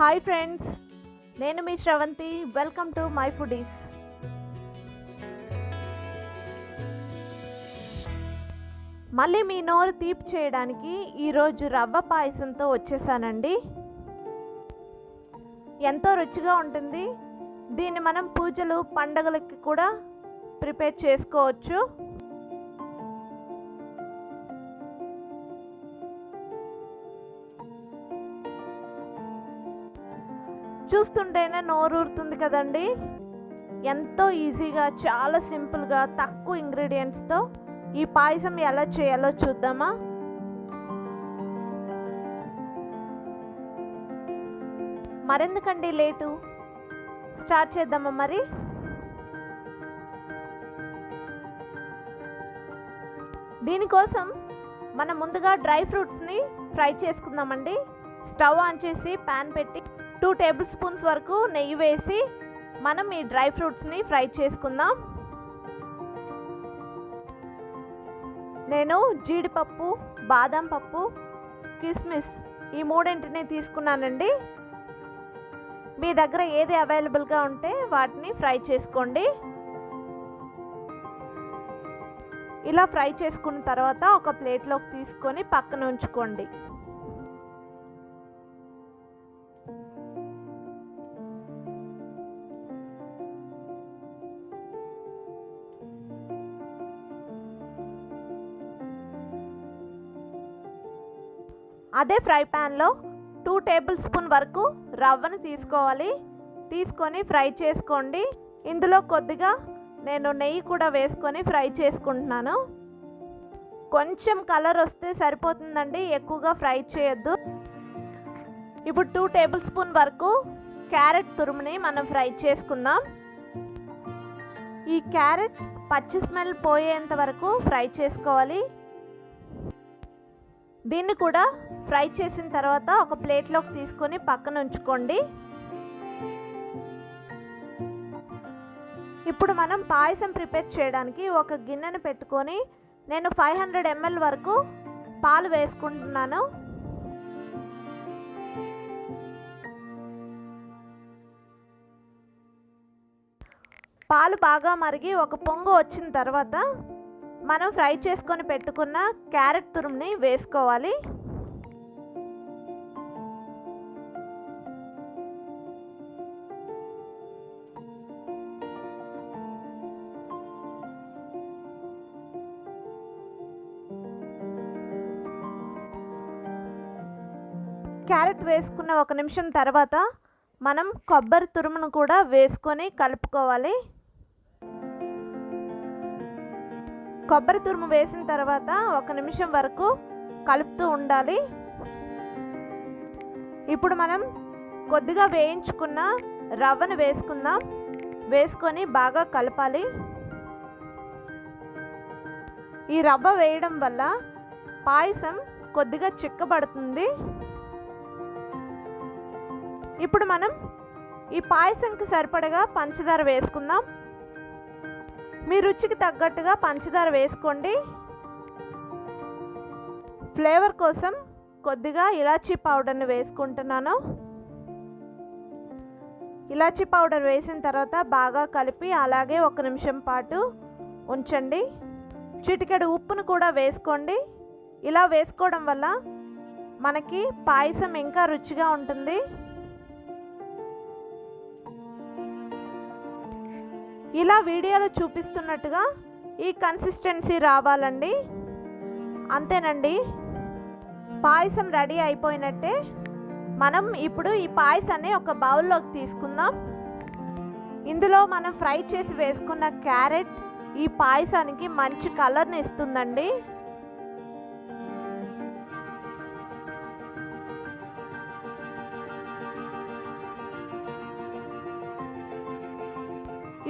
Hi friends నేను మీ Sravanthi. Welcome to my foodies మళ్ళీ మీ నోరు తీపి చేయడానికి ఈరోజు రవ్వ పాయసంతో వచ్చేసానండి. ఎంతో రుచిగా ఉంటుంది. దీన్ని మనం పూజలు పండగలకి కూడా ప్రిపేర్ చేసుకోవచ్చు. చూస్తుంటేనే నోరూరుతుంది కదండి. ఎంతో ఈజీగా చాలా సింపుల్గా తక్కువ ఇంగ్రీడియంట్స్తో ఈ పాయసం ఎలా చేయాలో చూద్దామా? మరెందుకండి లేటు? స్టార్ట్ చేద్దామా మరి? దీనికోసం మనం ముందుగా డ్రై ఫ్రూట్స్ని ఫ్రై చేసుకుందామండి. స్టవ్ ఆన్ చేసి ప్యాన్ పెట్టి టూ టేబుల్ స్పూన్స్ వరకు నెయ్యి వేసి మనం ఈ డ్రై ఫ్రూట్స్ని ఫ్రై చేసుకుందాం. నేను జీడిపప్పు బాదం పప్పు కిస్మిస్ ఈ మూడింటిని తీసుకున్నానండి. మీ దగ్గర ఏది అవైలబుల్గా ఉంటే వాటిని ఫ్రై చేసుకోండి. ఇలా ఫ్రై చేసుకున్న తర్వాత ఒక ప్లేట్లోకి తీసుకొని పక్కన ఉంచుకోండి. అదే ఫ్రై ప్యాన్లో టూ టేబుల్ స్పూన్ వరకు రవ్వను తీసుకోవాలి. తీసుకొని ఫ్రై చేసుకోండి. ఇందులో కొద్దిగా నేను నెయ్యి కూడా వేసుకొని ఫ్రై చేసుకుంటున్నాను. కొంచెం కలర్ వస్తే సరిపోతుందండి ఎక్కువగా ఫ్రై చేయొద్దు. ఇప్పుడు టూ టేబుల్ స్పూన్ వరకు క్యారెట్ తురుముని మనం ఫ్రై చేసుకుందాం. ఈ క్యారెట్ పచ్చి స్మెల్ పోయేంత వరకు ఫ్రై చేసుకోవాలి. దీన్ని కూడా ఫ్రై చేసిన తర్వాత ఒక ప్లేట్లోకి తీసుకొని పక్కన ఉంచుకోండి. ఇప్పుడు మనం పాయసం ప్రిపేర్ చేయడానికి ఒక గిన్నెను పెట్టుకొని నేను ఫైవ్ హండ్రెడ్ ఎంఎల్ వరకు పాలు వేసుకుంటున్నాను. పాలు బాగా మరిగి ఒక పొంగు వచ్చిన తర్వాత మనం ఫ్రై చేసుకొని పెట్టుకున్న క్యారెట్ తురుముని వేసుకోవాలి. క్యారెట్ వేసుకున్న ఒక నిమిషం తర్వాత మనం కొబ్బరి తురుమును కూడా వేసుకొని కలుపుకోవాలి. కొబ్బరి తురుము వేసిన తర్వాత ఒక నిమిషం వరకు కలుపుతూ ఉండాలి. ఇప్పుడు మనం కొద్దిగా వేయించుకున్న రవ్వను వేసుకుందాం. వేసుకొని బాగా కలపాలి. ఈ రవ్వ వేయడం వల్ల పాయసం కొద్దిగా చిక్కబడుతుంది. ఇప్పుడు మనం ఈ పాయసంకి సరిపడగా పంచదార వేసుకుందాం. మీ రుచికి తగ్గట్టుగా పంచదార వేసుకోండి. ఫ్లేవర్ కోసం కొద్దిగా ఇలాచీ పౌడర్ని వేసుకుంటున్నాను. ఇలాచీ పౌడర్ వేసిన తర్వాత బాగా కలిపి అలాగే ఒక నిమిషం పాటు ఉంచండి. చిటికెడు ఉప్పును కూడా వేసుకోండి. ఇలా వేసుకోవడం వల్ల మనకి పాయసం ఇంకా రుచిగా ఉంటుంది. ఇలా వీడియోలో చూపిస్తున్నట్టుగా ఈ కన్సిస్టెన్సీ రావాలండి. అంతేనండి. పాయసం రెడీ అయిపోయినట్టే మనం ఇప్పుడు ఈ పాయసాన్ని ఒక బౌల్లోకి తీసుకుందాం. ఇందులో మనం ఫ్రై చేసి వేసుకున్న క్యారెట్ ఈ పాయసానికి మంచి కలర్ని ఇస్తుందండి.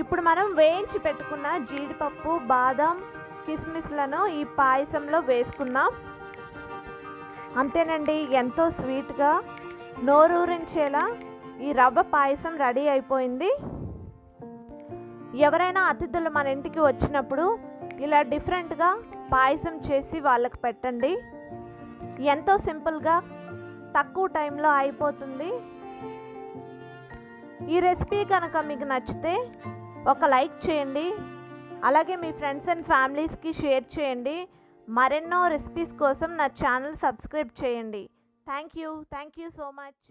ఇప్పుడు మనం వేయించి పెట్టుకున్న జీడిపప్పు బాదం కిస్మిస్లను ఈ పాయసంలో వేసుకుందాం. అంతేనండి ఎంతో స్వీట్గా నోరూరించేలా ఈ రవ్వ పాయసం రెడీ అయిపోయింది. ఎవరైనా అతిథులు మన ఇంటికి వచ్చినప్పుడు ఇలా డిఫరెంట్గా పాయసం చేసి వాళ్ళకి పెట్టండి. ఎంతో సింపుల్గా తక్కువ టైంలో అయిపోతుంది. ఈ రెసిపీ కనుక మీకు నచ్చితే ఒక లైక్ చేయండి. అలాగే మీ ఫ్రెండ్స్ అండ్ ఫ్యామిలీస్కి షేర్ చేయండి. మరెన్నో రెసిపీస్ కోసం నా ఛానల్ సబ్స్క్రైబ్ చేయండి. Thank you thank you so much.